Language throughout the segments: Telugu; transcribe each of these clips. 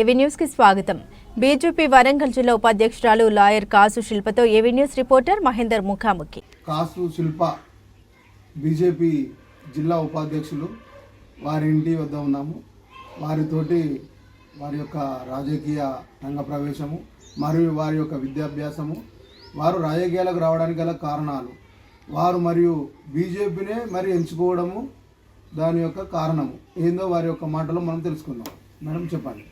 ఏవీ న్యూస్కి స్వాగతం. బీజేపీ వరంగల్ జిల్లా ఉపాధ్యక్షురాలు లాయర్ కాసు శిల్పతో ఏవి న్యూస్ రిపోర్టర్ మహేందర్ ముఖాముఖి. కాసు శిల్ప బీజేపీ జిల్లా ఉపాధ్యక్షులు వారి ఇంటి వద్ద ఉన్నాము. వారితోటి వారి యొక్క రాజకీయ రంగ ప్రవేశము మరియు వారి యొక్క విద్యాభ్యాసము వారు రాజకీయాలకు రావడానికి గల కారణాలు వారు మరియు బీజేపీనే మరి ఎంచుకోవడము దాని యొక్క కారణము. ఏందో వారి యొక్క మాటలో మనం తెలుసుకుందాం. మేడం చెప్పండి.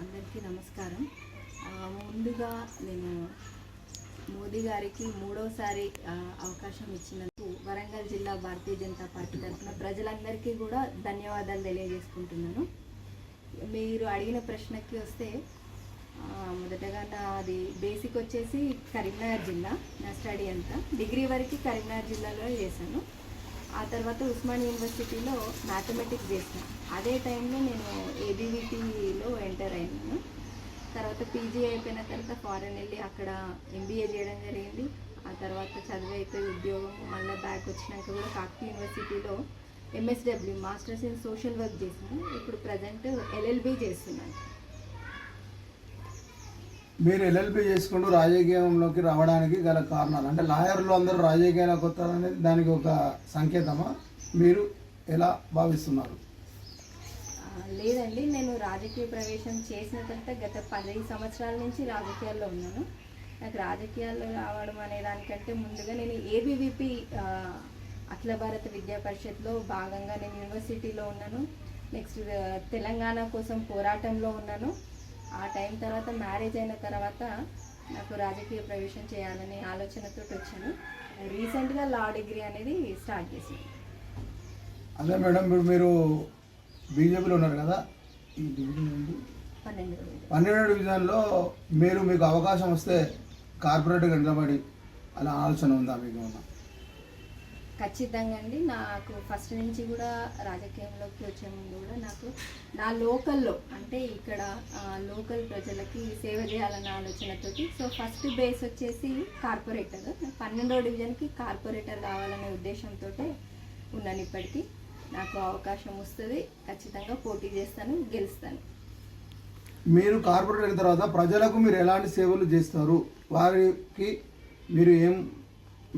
అందరికీ నమస్కారం. ముందుగా నేను మోదీ గారికి మూడోసారి అవకాశం ఇచ్చినందుకు వరంగల్ జిల్లా భారతీయ జనతా పార్టీ తరఫున ప్రజలందరికీ కూడా ధన్యవాదాలు తెలియజేసుకుంటున్నాను. మీరు అడిగిన ప్రశ్నకి వస్తే మొదటగా నాది బేసిక్ వచ్చేసి కరీంనగర్ జిల్లా నా స్టడీ అంతా. డిగ్రీ వరకు కరీంనగర్ జిల్లాలో చేశాను. ఆ తర్వాత ఉస్మాన్ యూనివర్సిటీలో మ్యాథమెటిక్స్ చేసిన. అదే టైంలో నేను ఏబీవీటీలో ఎంటర్ అయినాను. తర్వాత పీజీ అయిపోయిన తర్వాత ఫారెన్ వెళ్ళి అక్కడ ఎంబీఏ చేయడం జరిగింది. ఆ తర్వాత చదివి అయిపోయి ఉద్యోగం మళ్ళీ బ్యాక్ వచ్చినాక కూడా కాకతీయ యూనివర్సిటీలో MSW masters in social work చేసింది. ఇప్పుడు ప్రజెంట్ ఎల్ఎల్బి చేస్తున్నాను. మీరు ఎల్ఎల్బి చేసుకుంటూ రాజకీయంలోకి రావడానికి గల కారణాలు. అంటే లాయర్లు అందరూ రాజకీయాలకు వస్తారనేది దానికి ఒక సంకేతమా? మీరు ఎలా భావిస్తున్నారు? లేదండి. నేను రాజకీయ ప్రవేశం చేసిన తర్వాత గత పదిహేను సంవత్సరాల నుంచి రాజకీయాల్లో ఉన్నాను. నాకు రాజకీయాల్లో రావడం అనే దానికంటే ముందుగా నేను ఏబీవీపీ అఖిల భారత విద్యా పరిషత్లో భాగంగా నేను యూనివర్సిటీలో ఉన్నాను. నెక్స్ట్ తెలంగాణ కోసం పోరాటంలో ఉన్నాను. ఆ టైం తర్వాత మ్యారేజ్ అయిన తర్వాత నాకు రాజకీయ ప్రవేశం చేయాలనే ఆలోచనతో వచ్చాను. రీసెంట్గా లా డిగ్రీ అనేది స్టార్ట్ చేసాను అదే మేడం ఇప్పుడు మీరు బీజేపీలో ఉన్నారు కదా? ఈ డివిజన్ పన్నెండు డివిజన్లో మీరు మీకు అవకాశం వస్తే కార్పొరేట్గా నిలబడి అలా ఆలోచన ఉందా మీకు ఏమన్నా? ఖచ్చితంగా అండి. నాకు ఫస్ట్ నుంచి కూడా రాజకీయంలోకి వచ్చే ముందు కూడా నాకు నా లోకల్లో అంటే ఇక్కడ లోకల్ ప్రజలకి సేవ చేయాలన్న ఆలోచనతోటి సో ఫస్ట్ బేస్ వచ్చేసి కార్పొరేటర్. పన్నెండో డివిజన్కి కార్పొరేటర్ కావాలనే ఉద్దేశంతో ఉన్నాను ఇప్పటికీ. నాకు అవకాశం వస్తుంది. ఖచ్చితంగా పోటీ చేస్తాను గెలుస్తాను. మీరు కార్పొరేటర్ అయిన తర్వాత ప్రజలకు మీరు ఎలాంటి సేవలు చేస్తారు? వారికి మీరు ఏం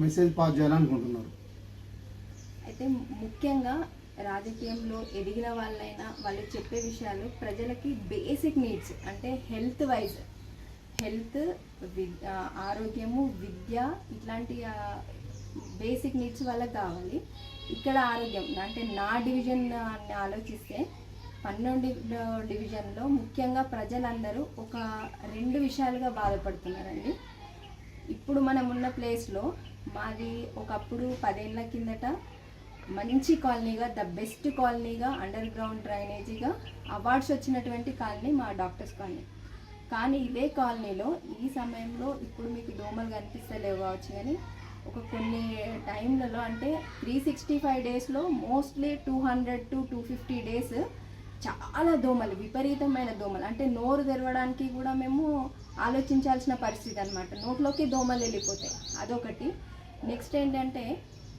మెసేజ్ పాస్ చేయాలనుకుంటున్నారు? అయితే ముఖ్యంగా రాజకీయంలో ఎదిగిన వాళ్ళైనా వాళ్ళు చెప్పే విషయాలు ప్రజలకి బేసిక్ నీడ్స్ అంటే హెల్త్ వైజ్ హెల్త్ విద్ ఆరోగ్యము విద్య ఇట్లాంటి బేసిక్ నీడ్స్ వాళ్ళకి కావాలి. ఇక్కడ ఆరోగ్యం అంటే నా డివిజన్ అని ఆలోచిస్తే పన్నెండు డివిజన్లో ముఖ్యంగా ప్రజలందరూ ఒక రెండు విషయాలుగా బాధపడుతున్నారండి. ఇప్పుడు మనం ఉన్న ప్లేస్లో మాది ఒకప్పుడు పదేళ్ళ కిందట మంచి కాలనీగా ద బెస్ట్ కాలనీగా అండర్ గ్రౌండ్ డ్రైనేజీగా అవార్డ్స్ వచ్చినటువంటి కాలనీ మా డాక్టర్స్ కాలనీ. కానీ ఇదే కాలనీలో ఈ సమయంలో ఇప్పుడు మీకు దోమలు కనిపిస్తలేవు కావచ్చు కానీ ఒక కొన్ని టైంలలో అంటే త్రీ సిక్స్టీ ఫైవ్ డేస్లో mostly two hundred to two fifty days చాలా దోమలు విపరీతమైన దోమలు. అంటే నోరు తెరవడానికి కూడా మేము ఆలోచించాల్సిన పరిస్థితి అనమాట నోట్లోకి దోమలు వెళ్ళిపోతాయి. అదొకటి. నెక్స్ట్ ఏంటంటే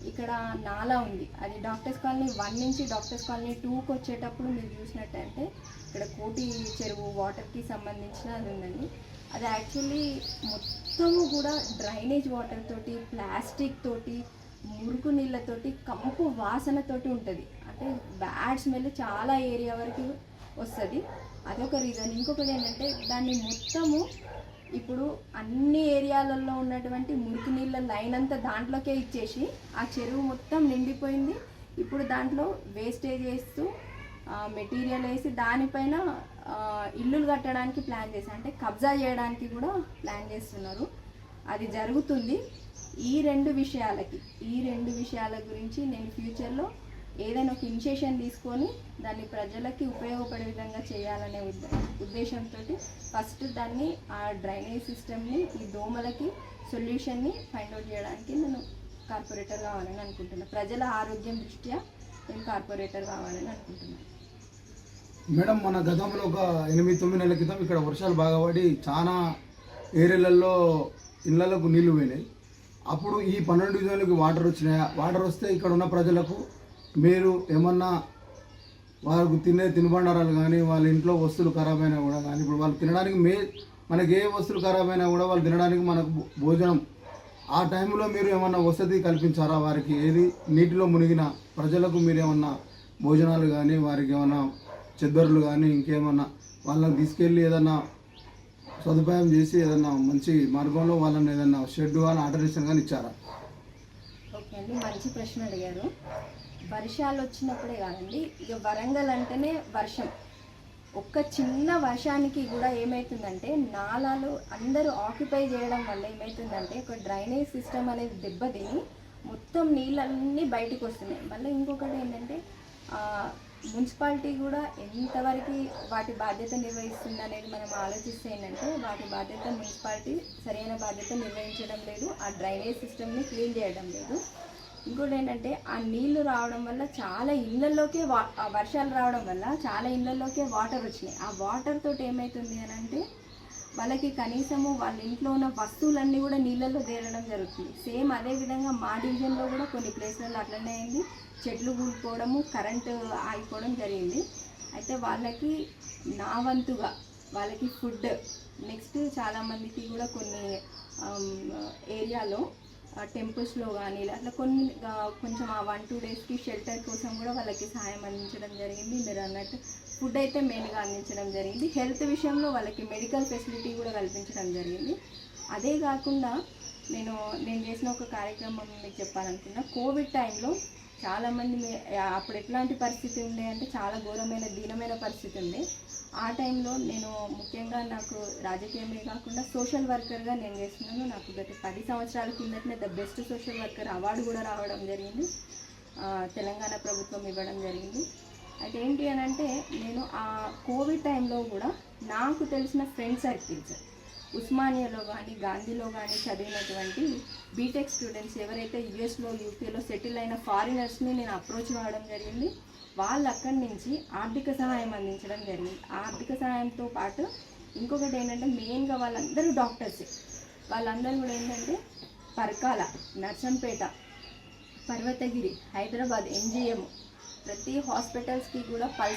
ఇక్కడ నాలా ఉంది. అది డాక్టర్స్ కాలనీ వన్ నుంచి డాక్టర్స్ కాలనీ టూకి వచ్చేటప్పుడు మీరు చూసినట్టయితే ఇక్కడ కోటి చెరువు వాటర్కి సంబంధించిన అది ఉందండి. అది యాక్చువల్లీ మొత్తము కూడా డ్రైనేజ్ వాటర్ తోటి ప్లాస్టిక్ తోటి మురుకు నీళ్ళతోటి కంపు వాసనతోటి ఉంటుంది. అంటే బ్యాడ్ స్మెల్ చాలా ఏరియా వరకు వస్తుంది. అదొక రీజన్. ఇంకొకటి ఏంటంటే దాన్ని మొత్తము ఇప్పుడు అన్ని ఏరియాలలో ఉన్నటువంటి మురికి నీళ్ళ లైన్ అంతా దాంట్లోకే ఇచ్చేసి ఆ చెరువు మొత్తం నిండిపోయింది. ఇప్పుడు దాంట్లో వేస్టేజ్ వేస్తూ మెటీరియల్ వేసి దానిపైన ఇల్లులు కట్టడానికి ప్లాన్ చేశారు అంటే కబ్జా చేయడానికి కూడా ప్లాన్ చేస్తున్నారు. అది జరుగుతుంది. ఈ రెండు విషయాలకి ఈ రెండు విషయాల గురించి నేను ఫ్యూచర్లో ఏదైనా ఒక ఇనిషియేషన్ తీసుకొని దాన్ని ప్రజలకి ఉపయోగపడే విధంగా చేయాలనే ఉద్దేశంతో ఫస్ట్ దాన్ని ఆ డ్రైనేజ్ సిస్టమ్ని ఈ దోమలకి సొల్యూషన్ని ఫైండ్ అవుట్ చేయడానికి నేను కార్పొరేటర్ కావాలని అనుకుంటున్నాను ప్రజల ఆరోగ్యం దృష్ట్యా నేను కార్పొరేటర్ కావాలని అనుకుంటున్నాను మేడం మన గతంలో ఒక ఎనిమిది తొమ్మిది నెలల క్రితం ఇక్కడ వర్షాలు బాగా పడి చాలా ఏరియాలలో ఇళ్ళలకు నీళ్ళు పోయినాయి. అప్పుడు ఈ పన్నెండు డివిజన్లకి వాటర్ వచ్చినాయా? వాటర్ వస్తే ఇక్కడ ఉన్న ప్రజలకు మీరు ఏమన్నా వాళ్ళకు తినే తినుబండారాలు కానీ వాళ్ళ ఇంట్లో వస్తువులు ఖరాబ్ అయినా కూడా కానీ ఇప్పుడు వాళ్ళు తినడానికి మే మనకి ఏ వస్తువులు ఖరాబ్ అయినా కూడా వాళ్ళు తినడానికి మనకు భోజనం. ఆ టైంలో మీరు ఏమన్నా వసతి కల్పించారా వారికి? ఏది నీటిలో మునిగిన ప్రజలకు మీరు ఏమన్నా భోజనాలు కానీ వారికి ఏమన్నా చెద్దరులు కానీ ఇంకేమన్నా వాళ్ళని తీసుకెళ్ళి ఏదన్నా సదుపాయం చేసి ఏదన్నా మంచి మార్గంలో వాళ్ళని ఏదన్నా షెడ్ కానీ ఆల్టరేషన్ కానీ ఇచ్చారా? ఓకే అండి మంచి ప్రశ్న అడిగారు. వర్షాలు వచ్చినప్పుడే కాదండి ఇక వరంగల్ అంటేనే వర్షం. ఒక్క చిన్న వర్షానికి కూడా ఏమవుతుందంటే నాలాలు అందరూ ఆక్యుపై చేయడం వల్ల ఏమవుతుందంటే ఒక డ్రైనేజ్ సిస్టమ్ అనేది దెబ్బతిని మొత్తం నీళ్ళన్నీ బయటికి వస్తున్నాయి మళ్ళీ ఇంకొకటి ఏంటంటే మున్సిపాలిటీ కూడా ఎంతవరకు వాటి బాధ్యత నిర్వహిస్తుంది అనేది మనం ఆలోచిస్తే ఏంటంటే వాటి బాధ్యత మున్సిపాలిటీ సరైన బాధ్యత నిర్వహించడం లేదు ఆ డ్రైనేజ్ సిస్టమ్ని క్లీన్ చేయడం లేదు. ఇంకోటి ఏంటంటే ఆ నీళ్ళు రావడం వల్ల చాలా ఇళ్ళలోకే వా వర్షాలు రావడం వల్ల చాలా ఇళ్ళల్లోకే వాటర్ వచ్చినాయి. ఆ వాటర్ తోటి ఏమవుతుంది అని అంటే వాళ్ళకి కనీసము వాళ్ళ ఇంట్లో ఉన్న వస్తువులన్నీ కూడా నీళ్ళల్లో తేలడం జరుగుతుంది. సేమ్ అదే విధంగా మా డివిజన్లో కూడా కొన్ని ప్లేస్లలో అట్లనే అయింది. చెట్లు కూలిపోవడము కరెంటు ఆగిపోవడం జరిగింది. అయితే వాళ్ళకి నా వంతుగా వాళ్ళకి ఫుడ్ నెక్స్ట్ చాలామందికి కూడా కొన్ని ఏరియాలో టెంపుల్స్లో కానీ అట్లా కొన్ని కొంచెం ఆ వన్ టూ డేస్కి షెల్టర్ కోసం కూడా వాళ్ళకి సహాయం అందించడం జరిగింది. మీరు అన్నట్టు ఫుడ్ అయితే మెయిన్గా అందించడం జరిగింది. హెల్త్ విషయంలో వాళ్ళకి మెడికల్ ఫెసిలిటీ కూడా కల్పించడం జరిగింది. అదే కాకుండా నేను నేను చేసిన ఒక కార్యక్రమం మీకు చెప్పాలనుకున్నా. కోవిడ్ టైంలో చాలామంది అప్పుడు ఎట్లాంటి పరిస్థితి ఉండే అంటే చాలా ఘోరమైన దీనమైన పరిస్థితి ఉండే. ఆ టైంలో నేను ముఖ్యంగా నాకు రాజకీయమే కాకుండా సోషల్ వర్కర్గా నేను చేస్తున్నాను. నాకు గత పది సంవత్సరాల కిందటనే the best social worker award కూడా రావడం జరిగింది. తెలంగాణ ప్రభుత్వం ఇవ్వడం జరిగింది. అయితే ఏంటి అని అంటే నేను ఆ కోవిడ్ టైంలో కూడా నాకు తెలిసిన ఫ్రెండ్ సర్కిల్స్ ఉస్మానియాలో కానీ గాంధీలో కానీ చదివినటువంటి బీటెక్ స్టూడెంట్స్ ఎవరైతే యుఎస్లో యూకేలో సెటిల్ అయిన ఫారినర్స్ని నేను అప్రోచ్ కావడం జరిగింది. వాళ్ళు అక్కడి నుంచి ఆర్థిక సహాయం అందించడం జరిగింది. ఆర్థిక సహాయంతో పాటు ఇంకొకటి ఏంటంటే మెయిన్గా వాళ్ళందరూ డాక్టర్సే. వాళ్ళందరూ కూడా ఏంటంటే పరకాల నర్సంపేట పర్వతగిరి హైదరాబాద్ ఎంజిఎం ప్రతి హాస్పిటల్స్కి కూడా పల్స్